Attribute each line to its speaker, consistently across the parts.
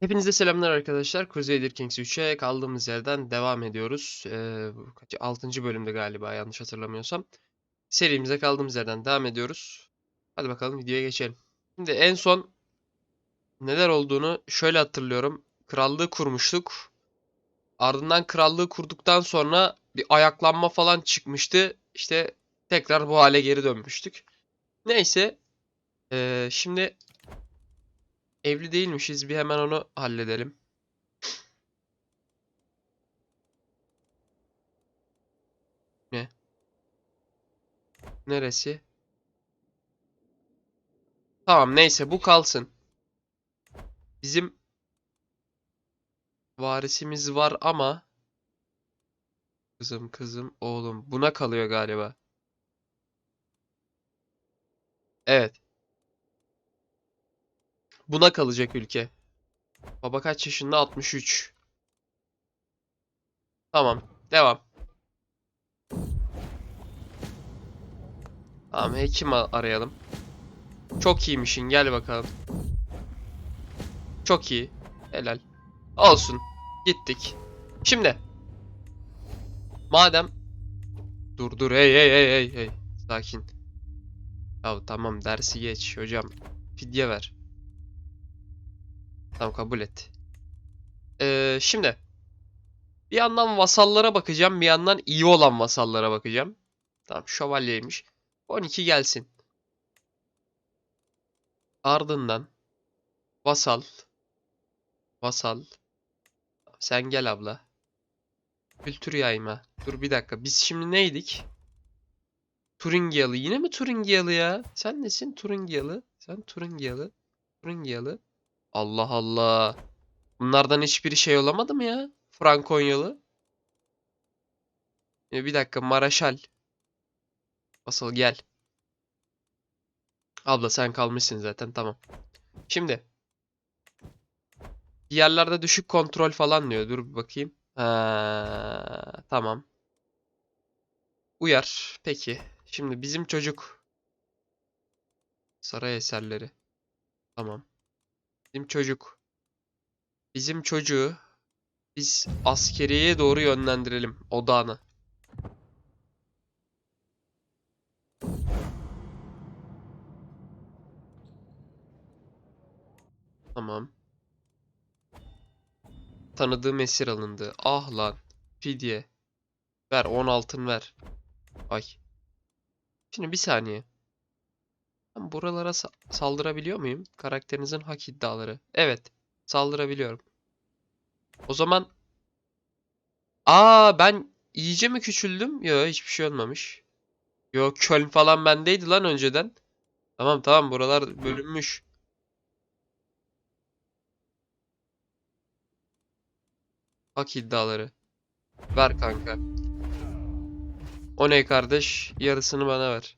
Speaker 1: Hepinize selamlar arkadaşlar. Crusader Kings 3'e kaldığımız yerden devam ediyoruz. Ee, bu kaç, 6. bölümde galiba yanlış hatırlamıyorsam. Serimize kaldığımız yerden devam ediyoruz. Hadi bakalım videoya geçelim. Şimdi en son neler olduğunu şöyle hatırlıyorum. Krallığı kurmuştuk. Ardından krallığı kurduktan sonra bir ayaklanma falan çıkmıştı. İşte tekrar bu hale geri dönmüştük. Neyse. ee, şimdi Evli değilmişiz. Bir hemen onu halledelim. Ne? Neresi? Tamam neyse bu kalsın. Bizim varisimiz var ama kızım kızım oğlum buna kalıyor galiba. Evet. Buna kalacak ülke. Baba kaç yaşında? 63. Tamam. Devam. Tamam hekim arayalım. Çok iyiymişin gel bakalım. Çok iyi. Helal. Olsun. Gittik. Şimdi. Madem. Dur dur hey hey hey hey. Sakin. Ya tamam dersi geç hocam. Fidye ver. Tamam kabul et. Ee, şimdi bir yandan vasallara bakacağım, bir yandan iyi olan vasallara bakacağım. Tamam şövalyeymiş. 12 gelsin. Ardından vasal vasal sen gel abla. Kültür yayma. Dur bir dakika. Biz şimdi neydik? Turingiyalı. Yine mi Turingiyalı ya? Sen nesin Turingiyalı? Sen Turingiyalı. Turingiyalı. Allah Allah. Bunlardan hiçbiri şey olamadı mı ya? Frankonyalı. E, bir dakika Maraşal. Asıl gel. Abla sen kalmışsın zaten tamam. Şimdi. Bir yerlerde düşük kontrol falan diyor. Dur bir bakayım. Ha, tamam. Uyar. Peki. Şimdi bizim çocuk. Saray eserleri. Tamam. Bizim çocuk. Bizim çocuğu biz askeriyeye doğru yönlendirelim odağını. Tamam. Tanıdığım esir alındı. Ah lan. Fidye. Ver 10 altın ver. Ay. Şimdi bir saniye. Ben buralara sa- saldırabiliyor muyum? Karakterinizin hak iddiaları. Evet. Saldırabiliyorum. O zaman... Aa ben iyice mi küçüldüm? Yok hiçbir şey olmamış. Yok Köln falan bendeydi lan önceden. Tamam tamam buralar bölünmüş. Hak iddiaları. Ver kanka. O ne kardeş? Yarısını bana ver.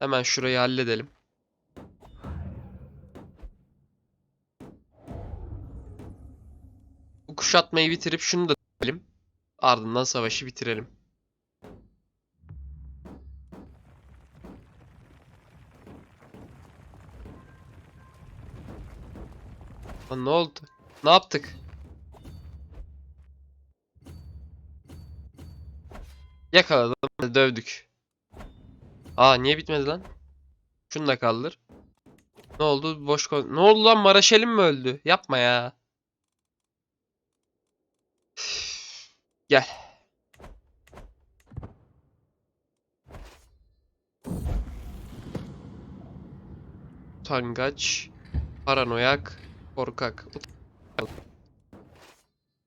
Speaker 1: Hemen şurayı halledelim. Bu kuşatmayı bitirip şunu da bitirelim. Ardından savaşı bitirelim. Lan ne oldu? Ne yaptık? Yakaladım, dövdük. Aa niye bitmedi lan? Şunu da kaldır. Ne oldu? Boş kon- Ne oldu lan? Maraşelim mi öldü? Yapma ya. Gel. Utangaç, paranoyak, korkak.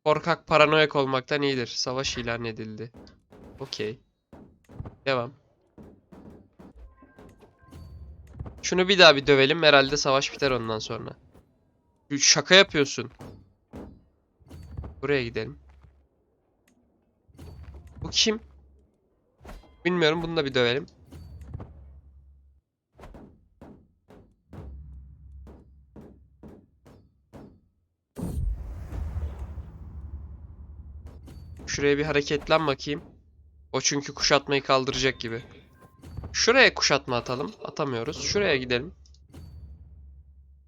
Speaker 1: Korkak paranoyak olmaktan iyidir. Savaş ilan edildi. Okey. Devam. Şunu bir daha bir dövelim. Herhalde savaş biter ondan sonra. Şaka yapıyorsun. Buraya gidelim. Bu kim? Bilmiyorum. Bunu da bir dövelim. Şuraya bir hareketlen bakayım. O çünkü kuşatmayı kaldıracak gibi. Şuraya kuşatma atalım. Atamıyoruz. Şuraya gidelim.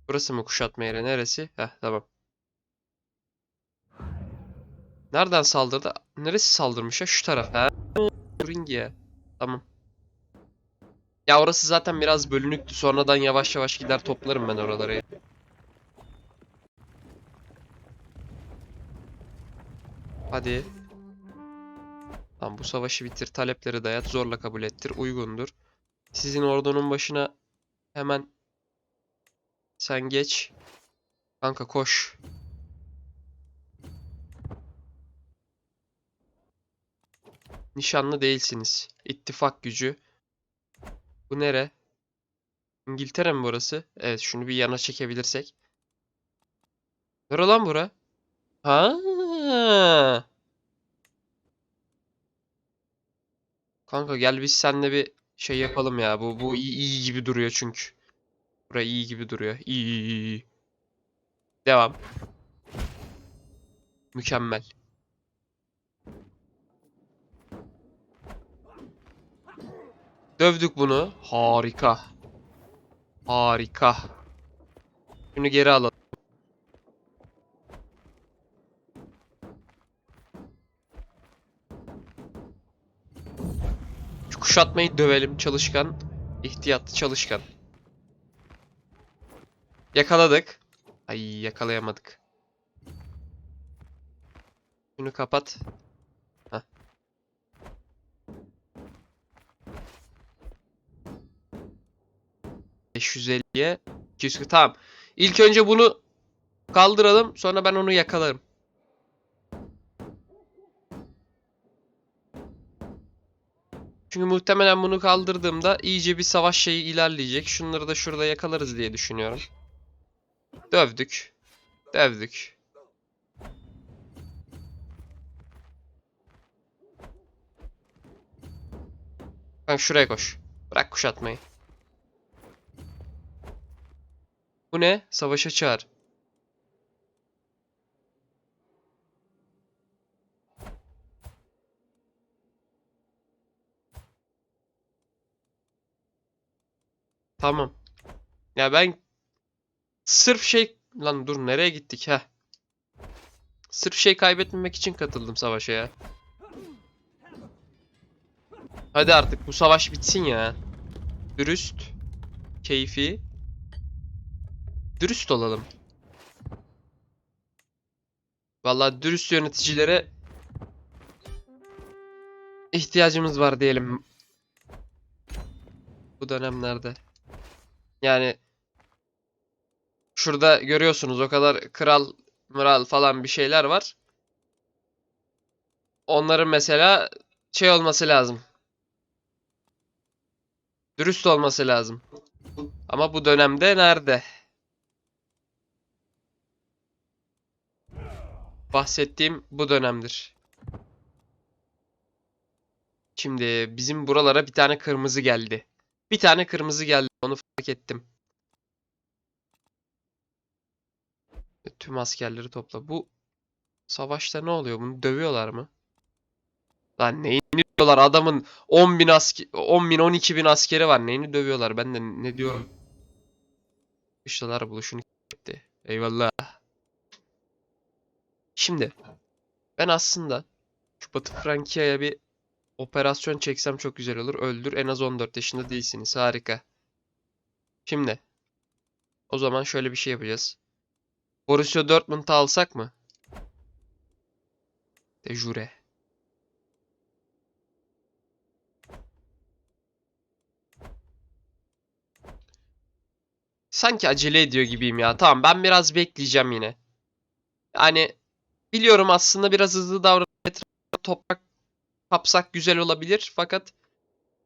Speaker 1: Burası mı kuşatma yeri? Neresi? Heh tamam. Nereden saldırdı? Neresi saldırmış ya? Şu taraf. Ha? Ringiye. Tamam. Ya orası zaten biraz bölünüktü. Sonradan yavaş yavaş gider toplarım ben oraları. Hadi. Tamam bu savaşı bitir. Talepleri dayat. Zorla kabul ettir. Uygundur. Sizin ordunun başına hemen sen geç. Kanka koş. Nişanlı değilsiniz. İttifak gücü. Bu nere? İngiltere mi burası? Evet şunu bir yana çekebilirsek. Nere lan bura? Ha. Kanka gel biz seninle bir şey yapalım ya. Bu bu iyi, iyi gibi duruyor çünkü. Bura iyi gibi duruyor. İyi iyi. iyi. Devam. Mükemmel. Dövdük bunu. Harika. Harika. Şunu geri alalım. Şu kuşatmayı dövelim çalışkan. İhtiyatlı çalışkan. Yakaladık. Ay yakalayamadık. Şunu kapat. Heh. ...550'ye... 240... Tamam. İlk önce bunu kaldıralım. Sonra ben onu yakalarım. Çünkü muhtemelen bunu kaldırdığımda iyice bir savaş şeyi ilerleyecek. Şunları da şurada yakalarız diye düşünüyorum. Dövdük. Dövdük. Kanka şuraya koş. Bırak kuşatmayı. Bu ne? Savaşa çağır. Tamam. Ya ben sırf şey lan dur nereye gittik ha? Sırf şey kaybetmemek için katıldım savaşa ya. Hadi artık bu savaş bitsin ya. Dürüst, keyfi. Dürüst olalım. Vallahi dürüst yöneticilere ihtiyacımız var diyelim. Bu dönemlerde. Yani şurada görüyorsunuz o kadar kral mıral falan bir şeyler var. Onların mesela şey olması lazım. Dürüst olması lazım. Ama bu dönemde nerede? Bahsettiğim bu dönemdir. Şimdi bizim buralara bir tane kırmızı geldi. Bir tane kırmızı geldi. Onu fark ettim. Tüm askerleri topla. Bu savaşta ne oluyor? Bunu dövüyorlar mı? Lan neyini dövüyorlar? Adamın 10 bin asker, 10 bin 12 bin askeri var. Neyini dövüyorlar? Ben de ne diyorum? Kışlalar buluşunu etti. Eyvallah. Şimdi ben aslında şu Batı Frankiya'ya bir operasyon çeksem çok güzel olur. Öldür. En az 14 yaşında değilsiniz. Harika. Şimdi o zaman şöyle bir şey yapacağız. Borussia Dortmund'u alsak mı? De jure. Sanki acele ediyor gibiyim ya. Tamam ben biraz bekleyeceğim yine. Yani biliyorum aslında biraz hızlı davranıp toprak kapsak güzel olabilir fakat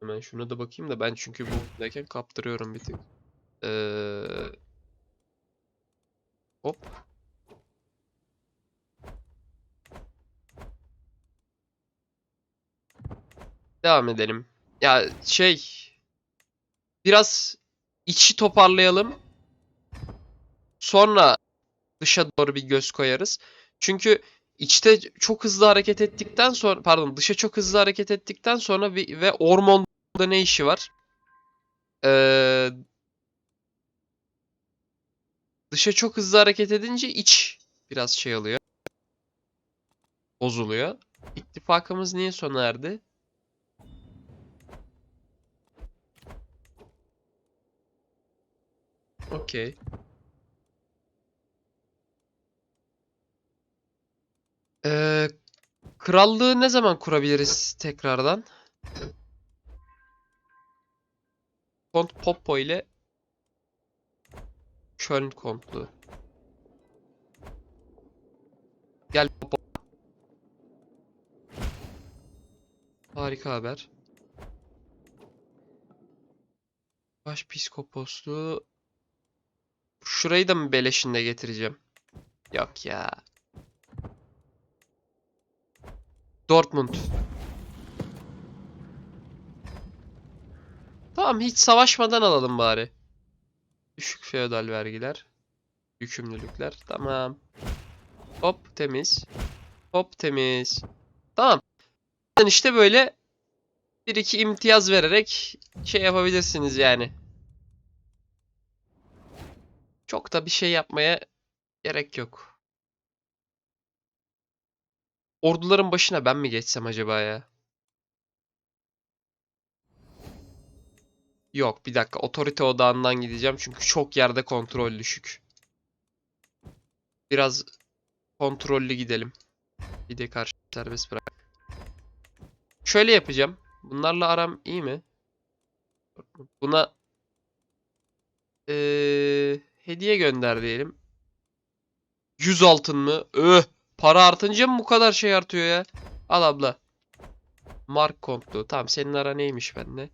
Speaker 1: hemen şuna da bakayım da ben çünkü buradayken kaptırıyorum bir tık. Ee... Hop. Devam edelim. Ya şey biraz içi toparlayalım. Sonra dışa doğru bir göz koyarız. Çünkü içte çok hızlı hareket ettikten sonra pardon dışa çok hızlı hareket ettikten sonra ve, ve Ormond'da ne işi var? Ee, Dışa çok hızlı hareket edince iç biraz şey oluyor. Bozuluyor. İttifakımız niye sona erdi? Okey. Ee, krallığı ne zaman kurabiliriz tekrardan? Kont Poppo ile Köln kontluğu. Gel Poppo. Harika haber. Başpiskoposluğu Şurayı da mı beleşinde getireceğim? Yok ya. Dortmund. Tamam hiç savaşmadan alalım bari. Düşük feodal vergiler. Yükümlülükler. Tamam. Hop temiz. Hop temiz. Tamam. İşte böyle bir iki imtiyaz vererek şey yapabilirsiniz yani. Çok da bir şey yapmaya gerek yok. Orduların başına ben mi geçsem acaba ya? Yok bir dakika. Otorite odağından gideceğim. Çünkü çok yerde kontrol düşük. Biraz kontrollü gidelim. Bir de karşı serbest bırak. Şöyle yapacağım. Bunlarla aram iyi mi? Buna eee, hediye gönder diyelim. 100 altın mı? Öh! Para artınca mı bu kadar şey artıyor ya? Al abla. Mark kontlu. Tamam senin ara neymiş bende?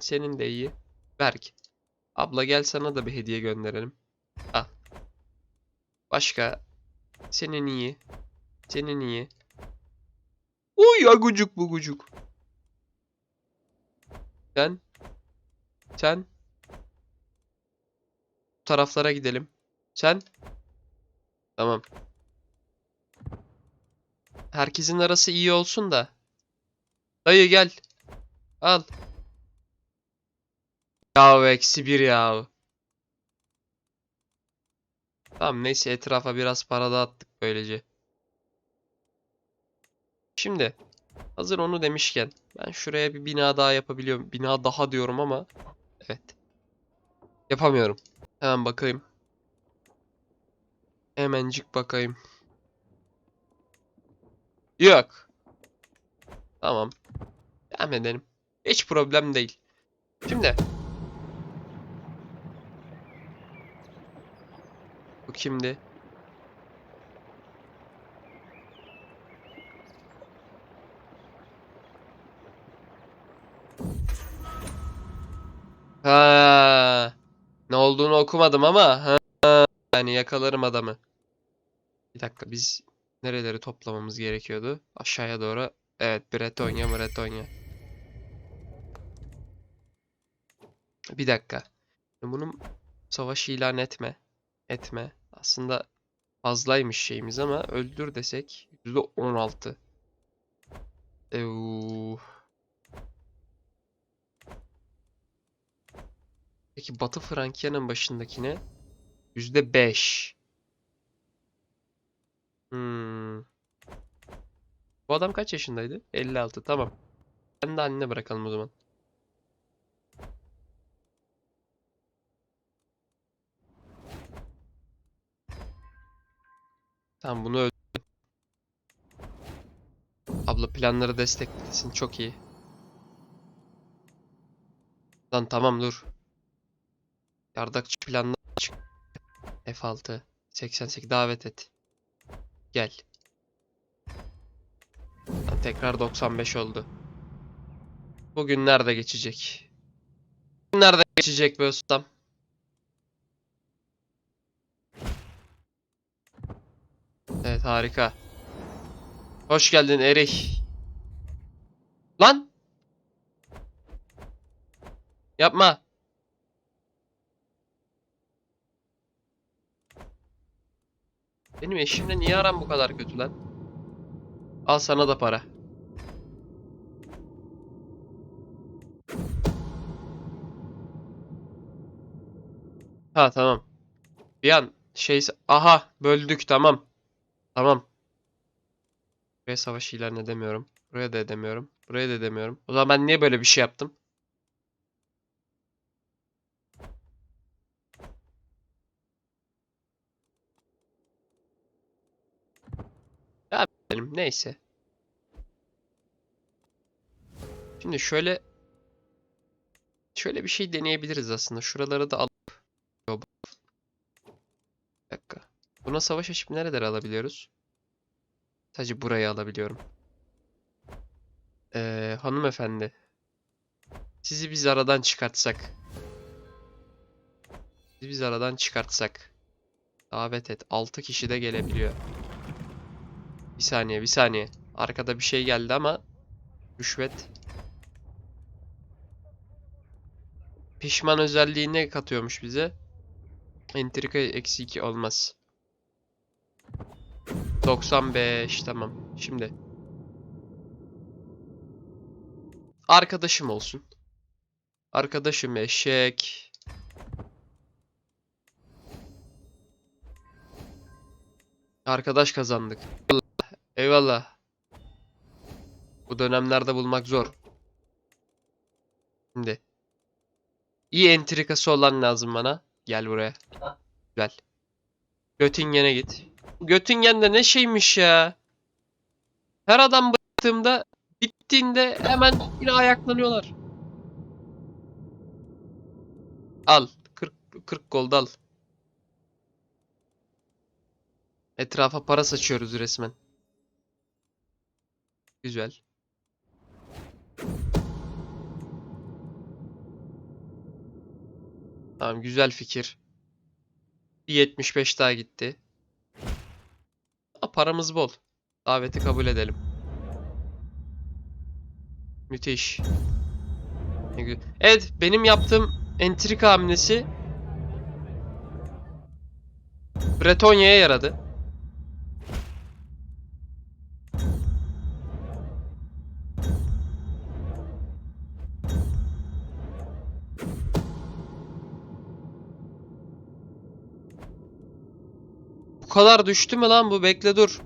Speaker 1: Senin de iyi. Berk. Abla gel sana da bir hediye gönderelim. Al. Başka. Senin iyi. Senin iyi. Uy agucuk bugucuk. Sen. Sen. Bu taraflara gidelim. Sen. Tamam. Herkesin arası iyi olsun da. Dayı gel. Al. Ya eksi bir ya. Tamam neyse etrafa biraz para dağıttık böylece. Şimdi hazır onu demişken ben şuraya bir bina daha yapabiliyorum. Bina daha diyorum ama evet. Yapamıyorum. Hemen bakayım. Hemencik bakayım. Yok. Tamam. Devam edelim. Hiç problem değil. Şimdi. Bu kimdi? Ha, ne olduğunu okumadım ama ha, yani yakalarım adamı. Bir dakika biz nereleri toplamamız gerekiyordu? Aşağıya doğru. Evet, Bretonya, Bretonya. Bir dakika. Bunun savaş ilan etme. Etme. Aslında fazlaymış şeyimiz ama öldür desek %16. Euu. Peki Batı Frankiya'nın başındakine %5. Hmm. Bu adam kaç yaşındaydı? 56. Tamam. Ben de annene bırakalım o zaman. Tamam bunu öldürdüm. Abla planları desteklesin. Çok iyi. Lan tamam dur. Yardakçı planlar çık. F6. 88 davet et. Gel. Lan tekrar 95 oldu. Bugün nerede geçecek? Bugün nerede geçecek be ustam? Evet harika. Hoş geldin Erih. Lan! Yapma. Benim eşimle niye aram bu kadar kötü lan? Al sana da para. Ha tamam. Bir an şey aha böldük tamam. Tamam. Buraya savaş ilan edemiyorum. Buraya da edemiyorum. Buraya da edemiyorum. O zaman ben niye böyle bir şey yaptım? Ya benim neyse. Şimdi şöyle şöyle bir şey deneyebiliriz aslında. Şuraları da alıp bir dakika. Buna savaş açıp nereleri alabiliyoruz? Sadece burayı alabiliyorum. Ee, hanımefendi. Sizi biz aradan çıkartsak. Sizi biz aradan çıkartsak. Davet et. 6 kişi de gelebiliyor. Bir saniye, bir saniye. Arkada bir şey geldi ama rüşvet. Pişman özelliği ne katıyormuş bize? Entrika eksi 2 olmaz. 95 tamam. Şimdi. Arkadaşım olsun. Arkadaşım eşek. Arkadaş kazandık. Eyvallah. Bu dönemlerde bulmak zor. Şimdi. İyi entrikası olan lazım bana. Gel buraya. Gel. Göttingen'e git. Göttingen de ne şeymiş ya. Her adam bıraktığımda bittiğinde hemen yine ayaklanıyorlar. Al. 40 40 gold al. Etrafa para saçıyoruz resmen. Güzel. Tamam güzel fikir. Bir 75 daha gitti. Aa, paramız bol. Daveti kabul edelim. Müthiş. Evet benim yaptığım entrika hamlesi Bretonya'ya yaradı. Kadar düştü mü lan bu? Bekle dur.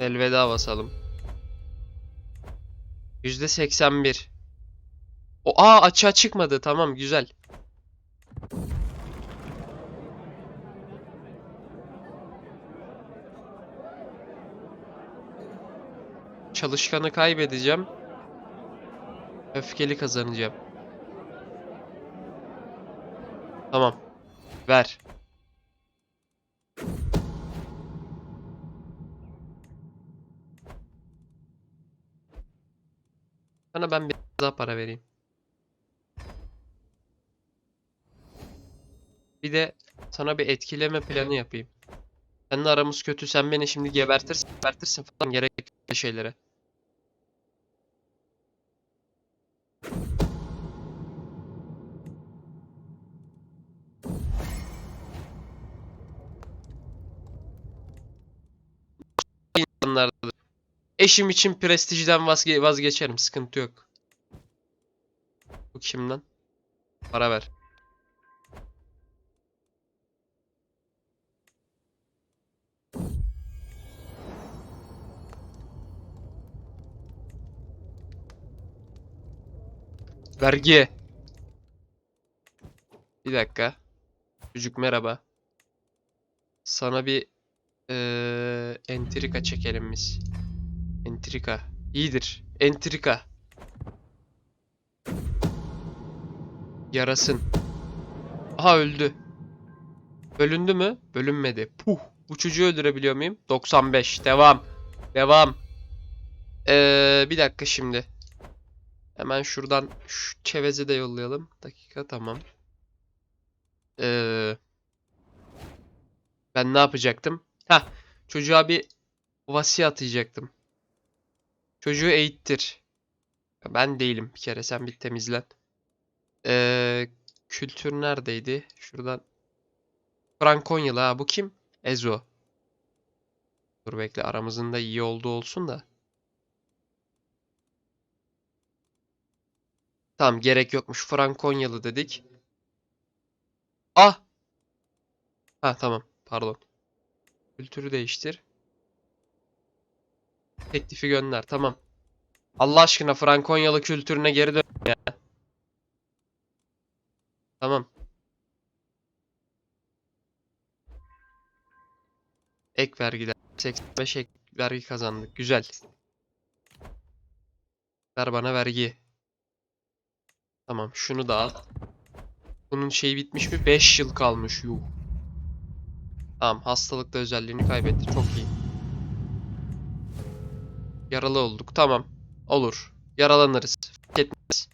Speaker 1: Elveda basalım. %81. O aa açığa çıkmadı. Tamam güzel. Çalışkanı kaybedeceğim. Öfkeli kazanacağım. Tamam. Ver. Sana ben biraz daha para vereyim. Bir de sana bir etkileme planı yapayım. Seninle aramız kötü. Sen beni şimdi gebertirsin, gebertirsin falan gerek şeylere. Eşim için prestijden vazge vazgeçerim. Sıkıntı yok. Bu kim lan? Para ver. Vergi. Bir dakika. Çocuk merhaba. Sana bir eee entrika çekelim biz. Entrika. İyidir. Entrika. Yarasın. Aha öldü. Bölündü mü? Bölünmedi. Puh. Bu çocuğu öldürebiliyor muyum? 95. Devam. Devam. Eee bir dakika şimdi. Hemen şuradan şu çevezi de yollayalım. Dakika tamam. Eee ben ne yapacaktım? Ha, çocuğa bir vasi atacaktım. Çocuğu eğittir. Ben değilim bir kere sen bir temizlen. Eee kültür neredeydi? Şuradan. Frankonyalı ha bu kim? Ezo. Dur bekle aramızın da iyi olduğu olsun da. Tamam gerek yokmuş. Frankonyalı dedik. Ah! Ha tamam. Pardon. Kültürü değiştir. Teklifi gönder. Tamam. Allah aşkına Frankonyalı kültürüne geri dön ya. Tamam. Ek vergiler. 85 ek vergi kazandık. Güzel. Ver bana vergi. Tamam şunu da al. Bunun şeyi bitmiş mi? 5 yıl kalmış. Yuh. Tamam hastalıkta özelliğini kaybetti. Çok iyi. Yaralı olduk. Tamam. Olur. Yaralanırız. Fark etmez.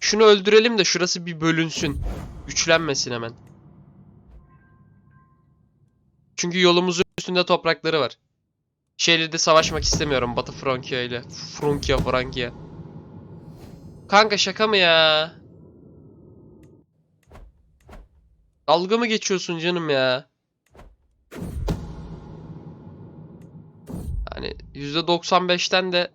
Speaker 1: Şunu öldürelim de şurası bir bölünsün. Güçlenmesin hemen. Çünkü yolumuzun üstünde toprakları var. Şehirde savaşmak istemiyorum Batı Frankya ile. Frankya, Frankya. Kanka şaka mı ya? Dalga mı geçiyorsun canım ya? Hani %95'ten de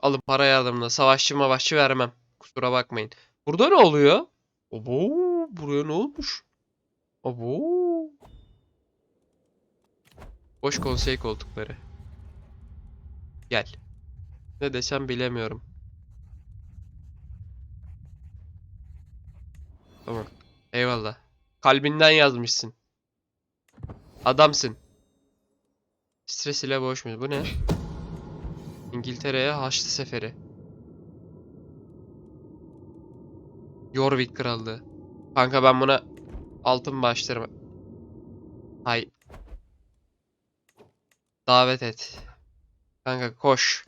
Speaker 1: alın para yardımına savaşçı mavaşçı vermem. Kusura bakmayın. Burada ne oluyor? Obo, buraya ne olmuş? Obo. Boş konsey koltukları. Gel. Ne desem bilemiyorum. Tamam. Eyvallah. Kalbinden yazmışsın. Adamsın. Stres ile boğuşmuyor. Bu ne? İngiltere'ye Haçlı Seferi. Yorvik Krallığı. Kanka ben buna altın başlarım. Hay. Davet et. Kanka koş.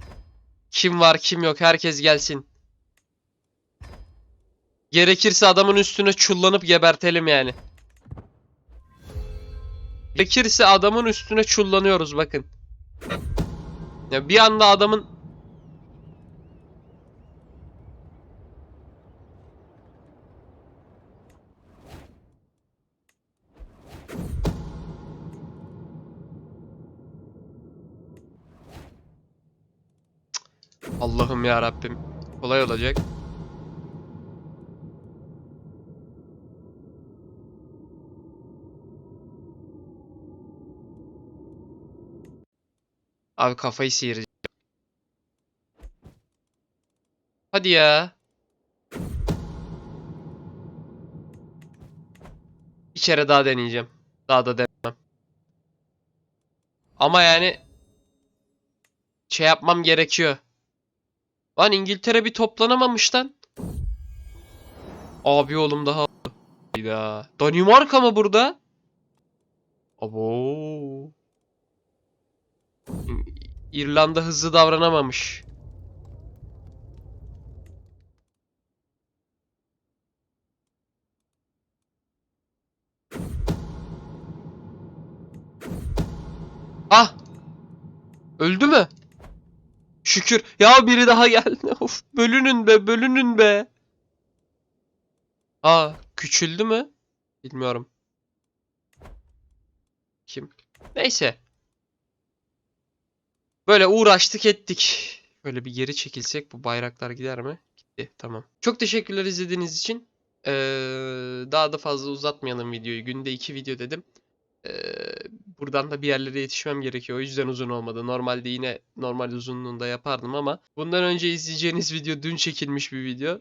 Speaker 1: Kim var kim yok herkes gelsin. Gerekirse adamın üstüne çullanıp gebertelim yani. Gerekirse adamın üstüne çullanıyoruz bakın. Ya bir anda adamın Allah'ım ya Rabbim. Kolay olacak. Abi kafayı sıyıracağım. Hadi ya. Bir kere daha deneyeceğim. Daha da denemem. Ama yani şey yapmam gerekiyor. Lan İngiltere bir toplanamamış lan. Abi oğlum daha Hayda. Danimarka mı burada? Abo. İrlanda hızlı davranamamış. Ah! Öldü mü? Şükür. Ya biri daha geldi. Of, bölünün be, bölünün be. Aa, küçüldü mü? Bilmiyorum. Kim? Neyse. Böyle uğraştık ettik. Böyle bir geri çekilsek bu bayraklar gider mi? Gitti. Tamam. Çok teşekkürler izlediğiniz için. Ee, daha da fazla uzatmayalım videoyu. Günde iki video dedim. Ee, buradan da bir yerlere yetişmem gerekiyor. O yüzden uzun olmadı. Normalde yine normal uzunluğunda yapardım ama bundan önce izleyeceğiniz video dün çekilmiş bir video.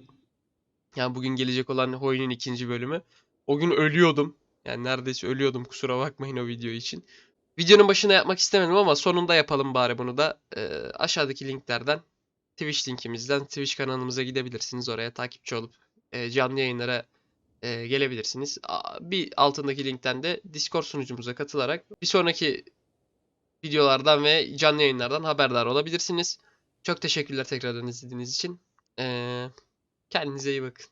Speaker 1: Yani bugün gelecek olan oyunun ikinci bölümü. O gün ölüyordum. Yani neredeyse ölüyordum kusura bakmayın o video için. Videonun başına yapmak istemedim ama sonunda yapalım bari bunu da. Ee, aşağıdaki linklerden Twitch linkimizden Twitch kanalımıza gidebilirsiniz. Oraya takipçi olup e, canlı yayınlara e, gelebilirsiniz. Bir altındaki linkten de Discord sunucumuza katılarak bir sonraki videolardan ve canlı yayınlardan haberdar olabilirsiniz. Çok teşekkürler tekrardan izlediğiniz için. Ee, kendinize iyi bakın.